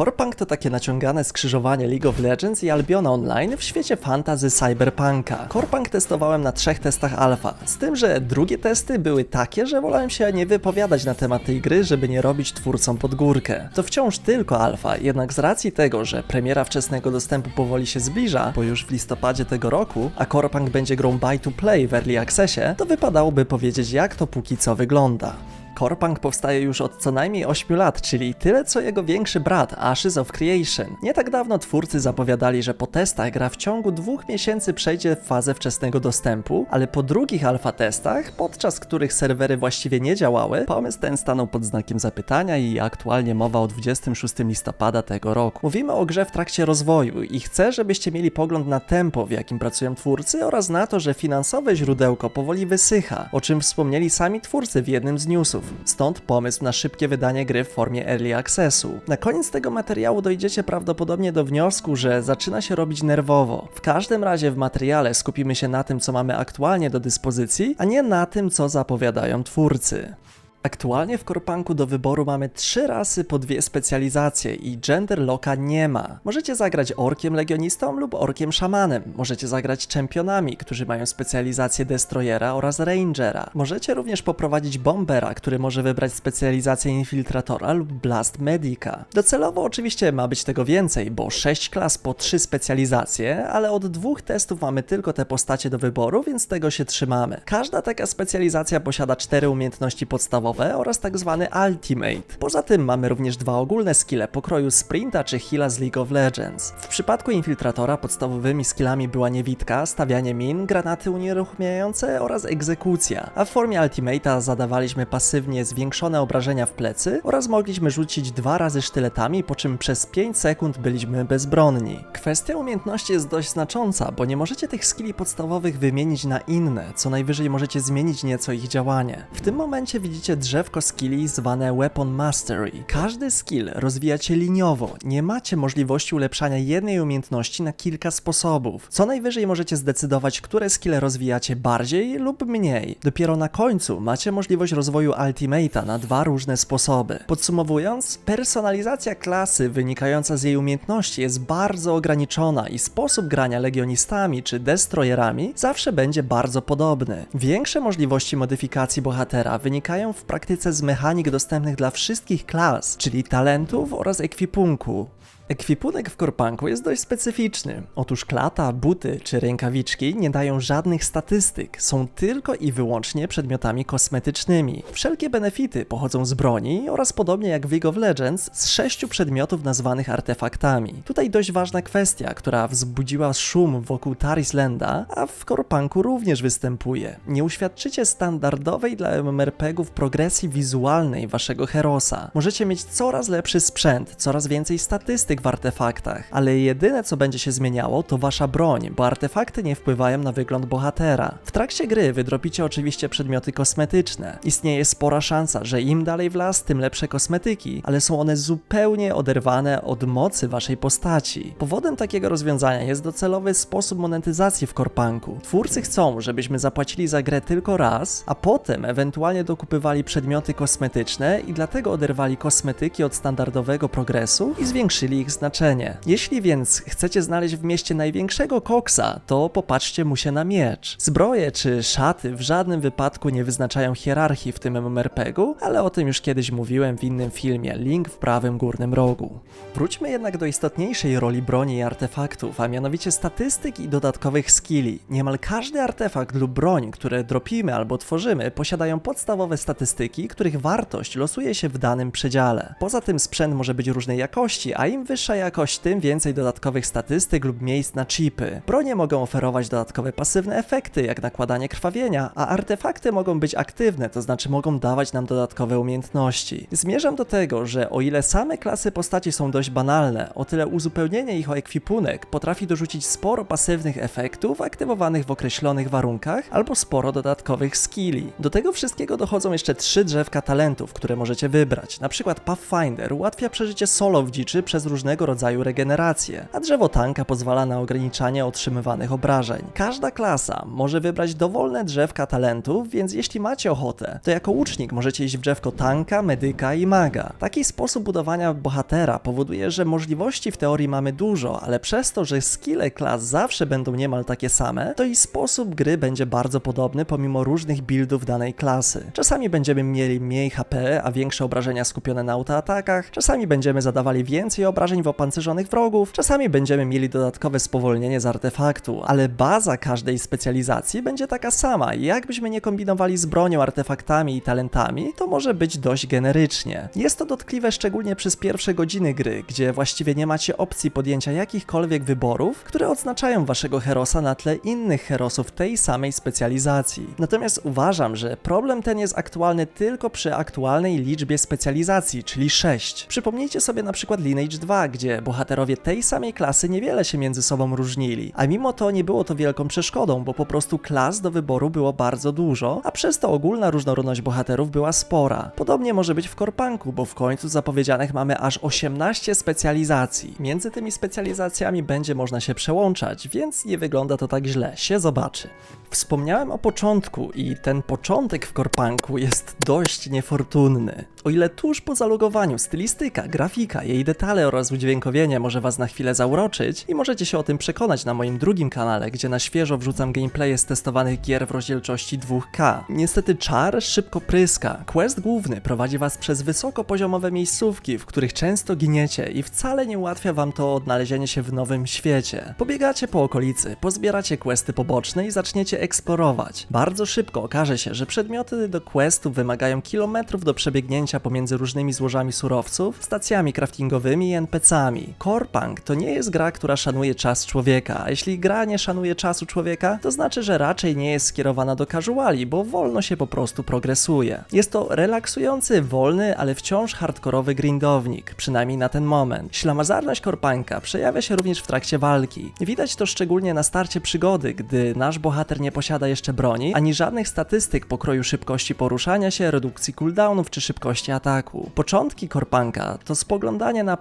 Corepunk to takie naciągane skrzyżowanie League of Legends i Albiona Online w świecie fantasy cyberpunka. Corepunk testowałem na trzech testach alfa, z tym, że drugie testy były takie, że wolałem się nie wypowiadać na temat tej gry, żeby nie robić twórcom pod górkę. To wciąż tylko alfa, jednak z racji tego, że premiera wczesnego dostępu powoli się zbliża, bo już w listopadzie tego roku, a Corepunk będzie grą buy to play w Early Accessie, to wypadałoby powiedzieć jak to póki co wygląda. Corepunk powstaje już od co najmniej 8 lat, czyli tyle co jego większy brat Ashes of Creation. Nie tak dawno twórcy zapowiadali, że po testach gra w ciągu dwóch miesięcy przejdzie w fazę wczesnego dostępu, ale po drugich alfa testach, podczas których serwery właściwie nie działały, pomysł ten stanął pod znakiem zapytania i aktualnie mowa o 26 listopada tego roku. Mówimy o grze w trakcie rozwoju i chcę, żebyście mieli pogląd na tempo, w jakim pracują twórcy oraz na to, że finansowe źródełko powoli wysycha, o czym wspomnieli sami twórcy w jednym z newsów. Stąd pomysł na szybkie wydanie gry w formie Early Accessu. Na koniec tego materiału dojdziecie prawdopodobnie do wniosku, że zaczyna się robić nerwowo. W każdym razie w materiale skupimy się na tym, co mamy aktualnie do dyspozycji, a nie na tym, co zapowiadają twórcy. Aktualnie w Korpanku do wyboru mamy trzy rasy po dwie specjalizacje i gender locka nie ma. Możecie zagrać orkiem legionistą lub orkiem szamanem. Możecie zagrać czempionami, którzy mają specjalizację destroyera oraz rangera. Możecie również poprowadzić bombera, który może wybrać specjalizację infiltratora lub blast medica. Docelowo oczywiście ma być tego więcej, bo 6 klas po 3 specjalizacje, ale od dwóch testów mamy tylko te postacie do wyboru, więc tego się trzymamy. Każda taka specjalizacja posiada 4 umiejętności podstawowe oraz tak zwany ultimate. Poza tym mamy również dwa ogólne skille pokroju sprinta czy heala z League of Legends. W przypadku infiltratora podstawowymi skillami była niewitka, stawianie min, granaty unieruchamiające oraz egzekucja, a w formie ultimate'a zadawaliśmy pasywnie zwiększone obrażenia w plecy oraz mogliśmy rzucić dwa razy sztyletami, po czym przez 5 sekund byliśmy bezbronni. Kwestia umiejętności jest dość znacząca, bo nie możecie tych skilli podstawowych wymienić na inne, co najwyżej możecie zmienić nieco ich działanie. W tym momencie widzicie drzewko skilli zwane Weapon Mastery. Każdy skill rozwijacie liniowo, nie macie możliwości ulepszania jednej umiejętności na kilka sposobów. Co najwyżej możecie zdecydować, które skille rozwijacie bardziej lub mniej. Dopiero na końcu macie możliwość rozwoju Ultimate'a na dwa różne sposoby. Podsumowując, personalizacja klasy wynikająca z jej umiejętności jest bardzo ograniczona i sposób grania legionistami czy destroyerami zawsze będzie bardzo podobny. Większe możliwości modyfikacji bohatera wynikają w praktyce z mechanik dostępnych dla wszystkich klas, czyli talentów oraz ekwipunku. Ekwipunek w Korpanku jest dość specyficzny. Otóż klata, buty czy rękawiczki nie dają żadnych statystyk, są tylko i wyłącznie przedmiotami kosmetycznymi. Wszelkie benefity pochodzą z broni oraz podobnie jak w League of Legends z sześciu przedmiotów nazwanych artefaktami. Tutaj dość ważna kwestia, która wzbudziła szum wokół Tarislanda, a w Korpanku również występuje. Nie uświadczycie standardowej dla MMORPG-ów progresji wizualnej waszego herosa. Możecie mieć coraz lepszy sprzęt, coraz więcej statystyk w artefaktach, ale jedyne co będzie się zmieniało to wasza broń, bo artefakty nie wpływają na wygląd bohatera. W trakcie gry wydropicie oczywiście przedmioty kosmetyczne. Istnieje spora szansa, że im dalej w las, tym lepsze kosmetyki, ale są one zupełnie oderwane od mocy waszej postaci. Powodem takiego rozwiązania jest docelowy sposób monetyzacji w Korpanku. Twórcy chcą, żebyśmy zapłacili za grę tylko raz, a potem ewentualnie dokupywali przedmioty kosmetyczne i dlatego oderwali kosmetyki od standardowego progresu i zwiększyli ich znaczenie. Jeśli więc chcecie znaleźć w mieście największego koksa, to popatrzcie mu się na miecz. Zbroje czy szaty w żadnym wypadku nie wyznaczają hierarchii w tym MMORPG-u, ale o tym już kiedyś mówiłem w innym filmie, link w prawym górnym rogu. Wróćmy jednak do istotniejszej roli broni i artefaktów, a mianowicie statystyk i dodatkowych skilli. Niemal każdy artefakt lub broń, które dropimy albo tworzymy, posiadają podstawowe statystyki, których wartość losuje się w danym przedziale. Poza tym sprzęt może być różnej jakości, a im wyższa jakość, tym więcej dodatkowych statystyk lub miejsc na chipy. Bronie mogą oferować dodatkowe pasywne efekty, jak nakładanie krwawienia, a artefakty mogą być aktywne, to znaczy mogą dawać nam dodatkowe umiejętności. Zmierzam do tego, że o ile same klasy postaci są dość banalne, o tyle uzupełnienie ich o ekwipunek potrafi dorzucić sporo pasywnych efektów aktywowanych w określonych warunkach, albo sporo dodatkowych skilli. Do tego wszystkiego dochodzą jeszcze trzy drzewka talentów, które możecie wybrać. Na przykład Pathfinder ułatwia przeżycie solo w dziczy przez różne różnego rodzaju regenerację, a drzewo tanka pozwala na ograniczanie otrzymywanych obrażeń. Każda klasa może wybrać dowolne drzewka talentów, więc jeśli macie ochotę, to jako łucznik możecie iść w drzewko tanka, medyka i maga. Taki sposób budowania bohatera powoduje, że możliwości w teorii mamy dużo, ale przez to, że skille klas zawsze będą niemal takie same, to i sposób gry będzie bardzo podobny pomimo różnych buildów danej klasy. Czasami będziemy mieli mniej HP, a większe obrażenia skupione na autoatakach, czasami będziemy zadawali więcej obrażeń w opancerzonych wrogów, czasami będziemy mieli dodatkowe spowolnienie z artefaktu, ale baza każdej specjalizacji będzie taka sama i jakbyśmy nie kombinowali z bronią, artefaktami i talentami, to może być dość generycznie. Jest to dotkliwe szczególnie przez pierwsze godziny gry, gdzie właściwie nie macie opcji podjęcia jakichkolwiek wyborów, które odznaczają waszego herosa na tle innych herosów tej samej specjalizacji. Natomiast uważam, że problem ten jest aktualny tylko przy aktualnej liczbie specjalizacji, czyli 6. Przypomnijcie sobie na przykład Lineage 2, gdzie bohaterowie tej samej klasy niewiele się między sobą różnili, a mimo to nie było to wielką przeszkodą, bo po prostu klas do wyboru było bardzo dużo, a przez to ogólna różnorodność bohaterów była spora. Podobnie może być w Korpanku, bo w końcu zapowiedzianych mamy aż 18 specjalizacji. Między tymi specjalizacjami będzie można się przełączać, więc nie wygląda to tak źle, się zobaczy. Wspomniałem o początku i ten początek w Korpanku jest dość niefortunny. O ile tuż po zalogowaniu stylistyka, grafika, jej detale oraz udźwiękowienie może was na chwilę zauroczyć i możecie się o tym przekonać na moim drugim kanale, gdzie na świeżo wrzucam gameplaye z testowanych gier w rozdzielczości 2K. Niestety czar szybko pryska. Quest główny prowadzi was przez wysokopoziomowe miejscówki, w których często giniecie i wcale nie ułatwia wam to odnalezienie się w nowym świecie. Pobiegacie po okolicy, pozbieracie questy poboczne i zaczniecie eksplorować. Bardzo szybko okaże się, że przedmioty do questów wymagają kilometrów do przebiegnięcia pomiędzy różnymi złożami surowców, stacjami craftingowymi i NPC-ami. Corepunk to nie jest gra, która szanuje czas człowieka, a jeśli gra nie szanuje czasu człowieka, to znaczy, że raczej nie jest skierowana do casuali, bo wolno się po prostu progresuje. Jest to relaksujący, wolny, ale wciąż hardkorowy grindownik, przynajmniej na ten moment. Ślamazarność Korpanka przejawia się również w trakcie walki. Widać to szczególnie na starcie przygody, gdy nasz bohater nie posiada jeszcze broni, ani żadnych statystyk pokroju szybkości poruszania się, redukcji cooldownów czy szybkości ataku. Początki Korpanka to spoglądanie na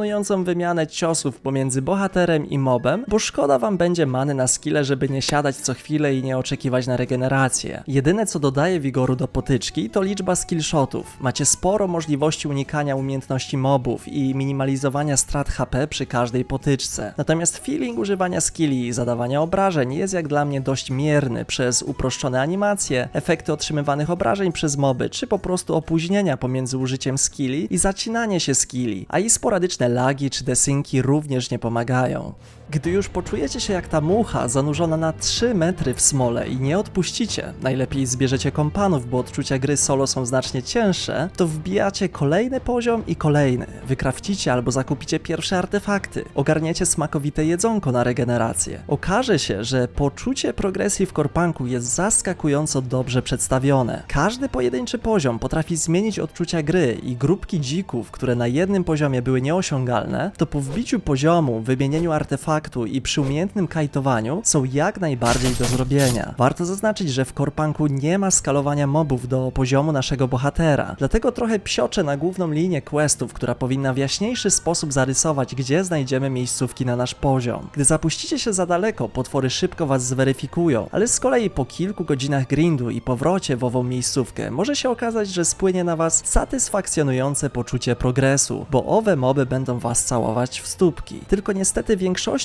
pasjonującą wymianę ciosów pomiędzy bohaterem i mobem, bo szkoda wam będzie many na skille, żeby nie siadać co chwilę i nie oczekiwać na regenerację. Jedyne co dodaje wigoru do potyczki to liczba skillshotów. Macie sporo możliwości unikania umiejętności mobów i minimalizowania strat HP przy każdej potyczce. Natomiast feeling używania skilli i zadawania obrażeń jest jak dla mnie dość mierny przez uproszczone animacje, efekty otrzymywanych obrażeń przez moby, czy po prostu opóźnienia pomiędzy użyciem skilli i zacinanie się skilli, a i sporadyczne lagi czy desynki również nie pomagają. Gdy już poczujecie się jak ta mucha zanurzona na 3 metry w smole i nie odpuścicie, najlepiej zbierzecie kompanów, bo odczucia gry solo są znacznie cięższe, to wbijacie kolejny poziom i kolejny. Wykrawcicie albo zakupicie pierwsze artefakty, ogarniecie smakowite jedzonko na regenerację. Okaże się, że poczucie progresji w Korpanku jest zaskakująco dobrze przedstawione. Każdy pojedynczy poziom potrafi zmienić odczucia gry i grupki dzików, które na jednym poziomie były nieosiągalne, to po wbiciu poziomu, wymienieniu artefaktu i przy umiejętnym kajtowaniu są jak najbardziej do zrobienia. Warto zaznaczyć, że w Korpanku nie ma skalowania mobów do poziomu naszego bohatera, dlatego trochę psioczę na główną linię questów, która powinna w jaśniejszy sposób zarysować, gdzie znajdziemy miejscówki na nasz poziom. Gdy zapuścicie się za daleko, potwory szybko was zweryfikują, ale z kolei po kilku godzinach grindu i powrocie w ową miejscówkę może się okazać, że spłynie na was satysfakcjonujące poczucie progresu, bo owe moby będą was całować w stópki. Tylko niestety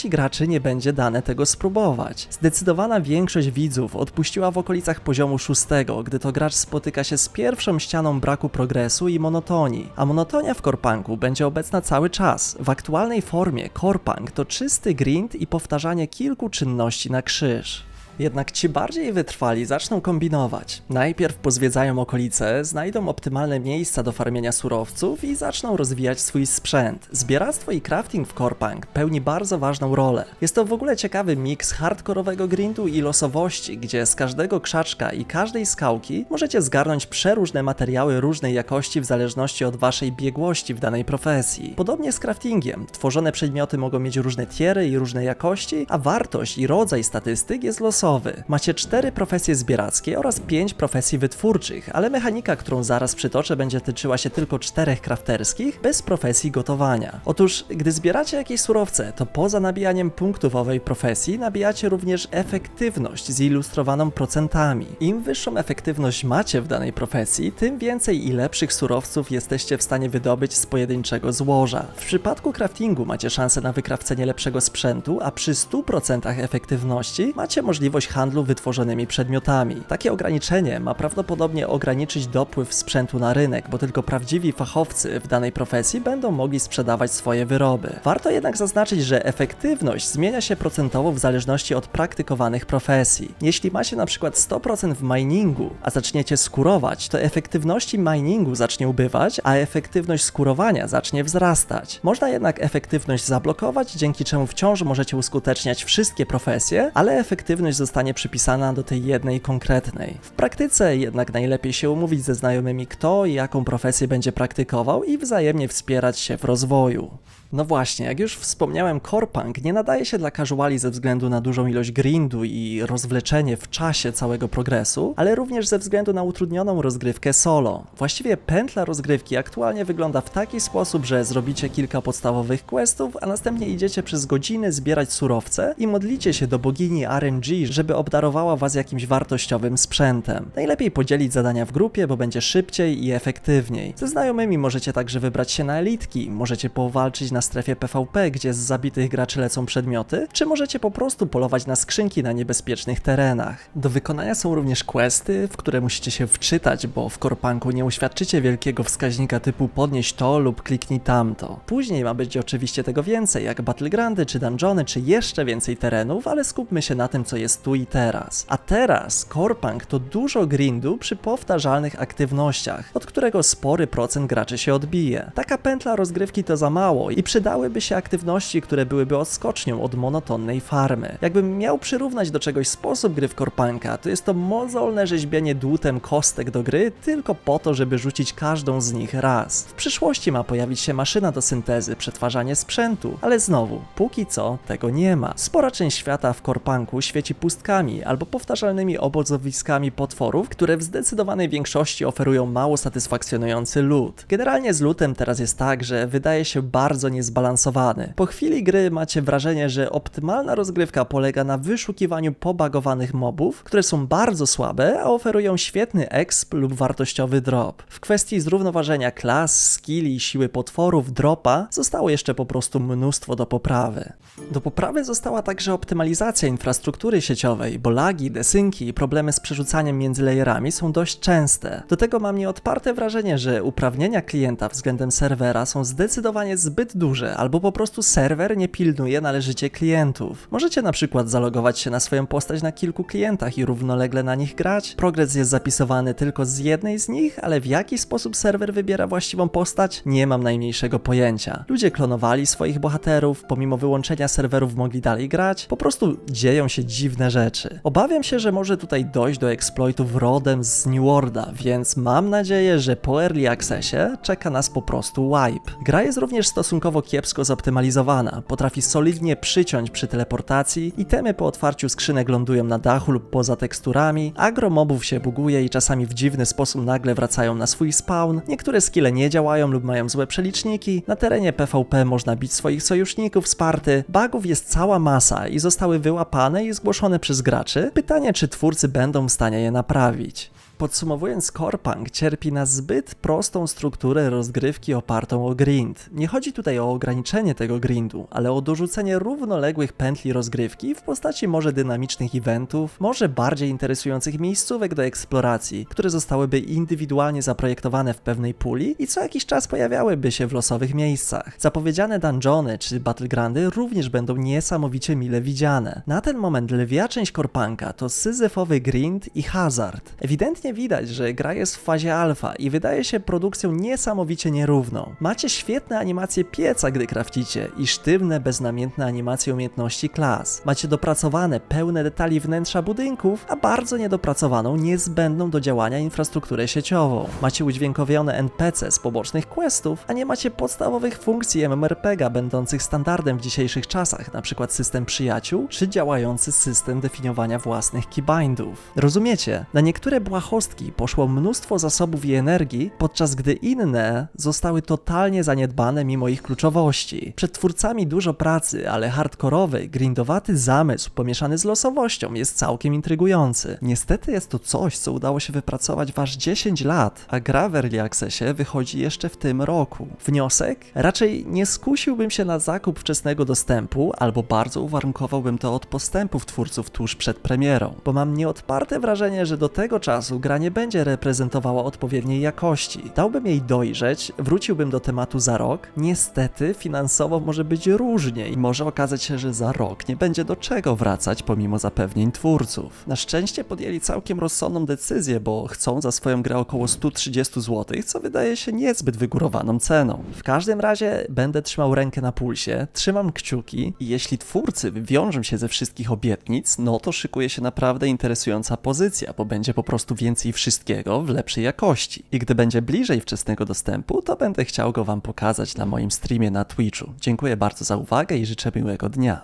większości graczy nie będzie dane tego spróbować. Zdecydowana większość widzów odpuściła w okolicach poziomu 6, gdy to gracz spotyka się z pierwszą ścianą braku progresu i monotonii. A monotonia w Korpanku będzie obecna cały czas. W aktualnej formie Korpank to czysty grind i powtarzanie kilku czynności na krzyż. Jednak ci bardziej wytrwali zaczną kombinować. Najpierw pozwiedzają okolice, znajdą optymalne miejsca do farmienia surowców i zaczną rozwijać swój sprzęt. Zbieractwo i crafting w Korpang pełni bardzo ważną rolę. Jest to w ogóle ciekawy miks hardkorowego grindu i losowości, gdzie z każdego krzaczka i każdej skałki możecie zgarnąć przeróżne materiały różnej jakości w zależności od waszej biegłości w danej profesji. Podobnie z craftingiem. Tworzone przedmioty mogą mieć różne tiery i różne jakości, a wartość i rodzaj statystyk jest losowy. Macie cztery profesje zbierackie oraz pięć profesji wytwórczych, ale mechanika, którą zaraz przytoczę, będzie tyczyła się tylko czterech crafterskich, bez profesji gotowania. Otóż, gdy zbieracie jakieś surowce, to poza nabijaniem punktów owej profesji, nabijacie również efektywność zilustrowaną procentami. Im wyższą efektywność macie w danej profesji, tym więcej i lepszych surowców jesteście w stanie wydobyć z pojedynczego złoża. W przypadku craftingu macie szansę na wykrawcenie lepszego sprzętu, a przy 100% efektywności macie możliwość handlu wytworzonymi przedmiotami. Takie ograniczenie ma prawdopodobnie ograniczyć dopływ sprzętu na rynek, bo tylko prawdziwi fachowcy w danej profesji będą mogli sprzedawać swoje wyroby. Warto jednak zaznaczyć, że efektywność zmienia się procentowo w zależności od praktykowanych profesji. Jeśli macie na przykład 100% w miningu, a zaczniecie skurować, to efektywności miningu zacznie ubywać, a efektywność skurowania zacznie wzrastać. Można jednak efektywność zablokować, dzięki czemu wciąż możecie uskuteczniać wszystkie profesje, ale efektywność zostanie przypisana do tej jednej konkretnej. W praktyce jednak najlepiej się umówić ze znajomymi, kto i jaką profesję będzie praktykował i wzajemnie wspierać się w rozwoju. No właśnie, jak już wspomniałem, Corpunk nie nadaje się dla casuali ze względu na dużą ilość grindu i rozwleczenie w czasie całego progresu, ale również ze względu na utrudnioną rozgrywkę solo. Właściwie pętla rozgrywki aktualnie wygląda w taki sposób, że zrobicie kilka podstawowych questów, a następnie idziecie przez godziny zbierać surowce i modlicie się do bogini RNG, żeby obdarowała was jakimś wartościowym sprzętem. Najlepiej podzielić zadania w grupie, bo będzie szybciej i efektywniej. Ze znajomymi możecie także wybrać się na elitki, możecie powalczyć na strefie PvP, gdzie z zabitych graczy lecą przedmioty, czy możecie po prostu polować na skrzynki na niebezpiecznych terenach. Do wykonania są również questy, w które musicie się wczytać, bo w Korpanku nie uświadczycie wielkiego wskaźnika typu podnieś to lub kliknij tamto. Później ma być oczywiście tego więcej, jak battlegrandy, czy dungeony, czy jeszcze więcej terenów, ale skupmy się na tym, co jest tu i teraz. A teraz Korpank to dużo grindu przy powtarzalnych aktywnościach, od którego spory procent graczy się odbije. Taka pętla rozgrywki to za mało i przydałyby się aktywności, które byłyby odskocznią od monotonnej farmy. Jakbym miał przyrównać do czegoś sposób gry w Korpanka, to jest to mozolne rzeźbienie dłutem kostek do gry tylko po to, żeby rzucić każdą z nich raz. W przyszłości ma pojawić się maszyna do syntezy, przetwarzanie sprzętu, ale znowu, póki co tego nie ma. Spora część świata w Korpanku świeci pustkami albo powtarzalnymi obozowiskami potworów, które w zdecydowanej większości oferują mało satysfakcjonujący loot. Generalnie z lootem teraz jest tak, że wydaje się bardzo niezbalansowany. Po chwili gry macie wrażenie, że optymalna rozgrywka polega na wyszukiwaniu pobagowanych mobów, które są bardzo słabe, a oferują świetny exp lub wartościowy drop. W kwestii zrównoważenia klas, skilli siły potworów, dropa, zostało jeszcze po prostu mnóstwo do poprawy. Do poprawy została także optymalizacja infrastruktury sieciowej, bo lagi, desynki i problemy z przerzucaniem między layerami są dość częste. Do tego mam nieodparte wrażenie, że uprawnienia klienta względem serwera są zdecydowanie zbyt duże, albo po prostu serwer nie pilnuje należycie klientów. Możecie na przykład zalogować się na swoją postać na kilku klientach i równolegle na nich grać. Progres jest zapisywany tylko z jednej z nich, ale w jaki sposób serwer wybiera właściwą postać, nie mam najmniejszego pojęcia. Ludzie klonowali swoich bohaterów, pomimo wyłączenia serwerów mogli dalej grać, po prostu dzieją się dziwne rzeczy. Obawiam się, że może tutaj dojść do exploitów rodem z New Worlda, więc mam nadzieję, że po Early Accessie czeka nas po prostu wipe. Gra jest również stosunkowo kiepsko zoptymalizowana, potrafi solidnie przyciąć przy teleportacji, itemy po otwarciu skrzynek lądują na dachu lub poza teksturami, agro mobów się buguje i czasami w dziwny sposób nagle wracają na swój spawn, niektóre skille nie działają lub mają złe przeliczniki, na terenie PvP można bić swoich sojuszników z party, bugów jest cała masa i zostały wyłapane i zgłoszone przez graczy. Pytanie, czy twórcy będą w stanie je naprawić. Podsumowując, Corpunk cierpi na zbyt prostą strukturę rozgrywki opartą o grind. Nie chodzi tutaj o ograniczenie tego grindu, ale o dorzucenie równoległych pętli rozgrywki w postaci może dynamicznych eventów, może bardziej interesujących miejscówek do eksploracji, które zostałyby indywidualnie zaprojektowane w pewnej puli i co jakiś czas pojawiałyby się w losowych miejscach. Zapowiedziane dungeony czy battlegrandy również będą niesamowicie mile widziane. Na ten moment lwia część Corpunka to syzyfowy grind i hazard. Ewidentnie widać, że gra jest w fazie alfa i wydaje się produkcją niesamowicie nierówną. Macie świetne animacje pieca, gdy krafcicie i sztywne, beznamiętne animacje umiejętności klas. Macie dopracowane, pełne detali wnętrza budynków, a bardzo niedopracowaną, niezbędną do działania infrastrukturę sieciową. Macie udźwiękowione NPC z pobocznych questów, a nie macie podstawowych funkcji MMORPG'a będących standardem w dzisiejszych czasach, np. system przyjaciół czy działający system definiowania własnych keybindów. Rozumiecie? Na niektóre błahostki poszło mnóstwo zasobów i energii, podczas gdy inne zostały totalnie zaniedbane mimo ich kluczowości. Przed twórcami dużo pracy, ale hardkorowy, grindowaty zamysł pomieszany z losowością jest całkiem intrygujący. Niestety jest to coś, co udało się wypracować w aż 10 lat, a gra w Early Accessie wychodzi jeszcze w tym roku. Wniosek? Raczej nie skusiłbym się na zakup wczesnego dostępu, albo bardzo uwarunkowałbym to od postępów twórców tuż przed premierą, bo mam nieodparte wrażenie, że do tego czasu gra nie będzie reprezentowała odpowiedniej jakości. Dałbym jej dojrzeć, wróciłbym do tematu za rok. Niestety, finansowo może być różnie i może okazać się, że za rok nie będzie do czego wracać pomimo zapewnień twórców. Na szczęście podjęli całkiem rozsądną decyzję, bo chcą za swoją grę około 130 zł, co wydaje się niezbyt wygórowaną ceną. W każdym razie będę trzymał rękę na pulsie, trzymam kciuki i jeśli twórcy wywiążą się ze wszystkich obietnic, no to szykuje się naprawdę interesująca pozycja, bo będzie po prostu więcej wszystkiego w lepszej jakości. I gdy będzie bliżej wczesnego dostępu, to będę chciał go wam pokazać na moim streamie na Twitchu. Dziękuję bardzo za uwagę i życzę miłego dnia.